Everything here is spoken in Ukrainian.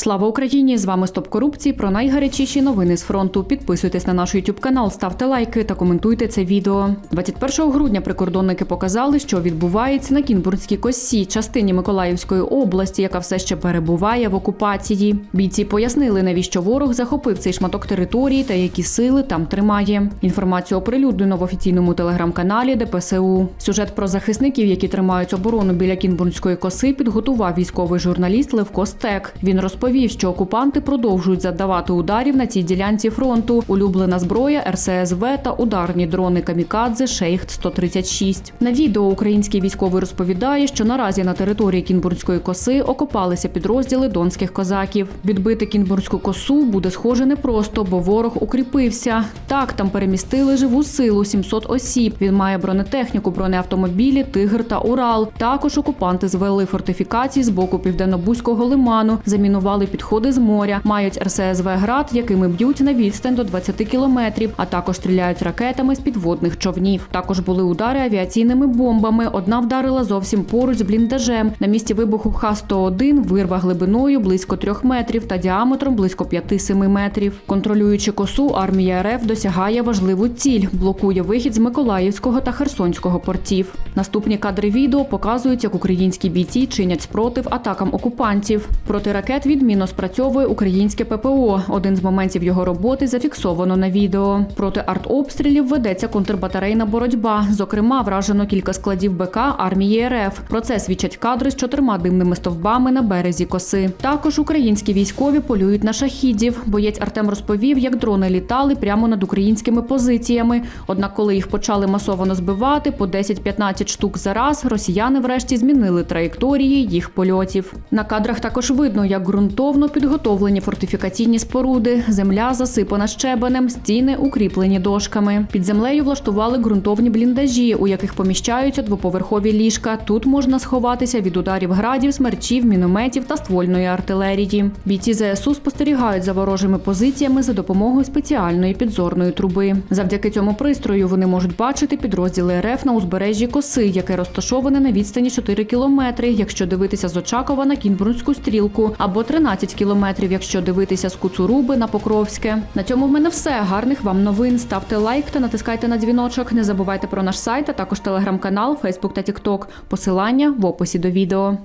Слава Україні! З вами Стоп корупції про найгарячіші новини з фронту. Підписуйтесь на наш YouTube канал, ставте лайки та коментуйте це відео. 21 грудня прикордонники показали, що відбувається на Кінбурзькій косі, частині Миколаївської області, яка все ще перебуває в окупації. Бійці пояснили, навіщо ворог захопив цей шматок території та які сили там тримає. Інформацію оприлюднено в офіційному телеграм-каналі ДПСУ. Сюжет про захисників, які тримають оборону біля Кінбурзької коси, підготував військовий журналіст Левко Стек. Він розповів, що окупанти продовжують завдавати ударів на цій ділянці фронту. Улюблена зброя РССВ та ударні дрони Камікадзе Шейх 136 На відео український військовий розповідає, що наразі на території Кінбурзької коси окопалися підрозділи донських козаків. Відбити Кінбурзьку косу буде схоже непросто, бо ворог укріпився. Так там перемістили живу силу 700 осіб. Він має бронетехніку, бронеавтомобілі, тигр та Урал. Також окупанти звели фортифікації з боку південно-бузького лиману, замінували підходи з моря, мають РССВ град, якими б'ють на відстань до 20 кілометрів, а також стріляють ракетами з підводних човнів. Також були удари авіаційними бомбами. Одна вдарила зовсім поруч з бліндажем. На місці вибуху Х-101 вирва глибиною близько трьох метрів та діаметром близько 5-7 метрів. Контролюючи косу, армія РФ досягає важливу ціль, блокує вихід з Миколаївського та Херсонського портів. Наступні кадри відео показують, як українські бійці чинять спротив атакам окупантів. Проти ракет відмінно спрацьовує українське ППО. Один з моментів його роботи зафіксовано на відео. Проти артобстрілів ведеться контрбатарейна боротьба. Зокрема, вражено кілька складів БК армії РФ. Про це свідчать кадри з чотирма димними стовбами на березі коси. Також українські військові полюють на шахідів. Боєць Артем розповів, як дрони літали прямо над українськими позиціями. Однак, коли їх почали масово збивати по 10-15 штук за раз, росіяни врешті змінили траєкторії їх польотів. На кадрах також видно, як ґрунтовно підготовлені фортифікаційні споруди. Земля засипана щебенем, стіни укріплені дошками. Під землею влаштували ґрунтовні бліндажі, у яких поміщаються двоповерхові ліжка. Тут можна сховатися від ударів градів, смерчів, мінометів та ствольної артилерії. Бійці ЗСУ спостерігають за ворожими позиціями за допомогою спеціальної підзорної труби. Завдяки цьому пристрою вони можуть бачити підрозділи РФ на узбережжі коси, яке розташоване на відстані 4 кілометри, якщо дивитися з Очакова на Кінбурнську стрілку, або 13 кілометрів, якщо дивитися з Куцуруби на Покровське. На цьому в мене все. Гарних вам новин. Ставте лайк та натискайте на дзвіночок. Не забувайте про наш сайт, а також телеграм-канал, Фейсбук та Тікток. Посилання в описі до відео.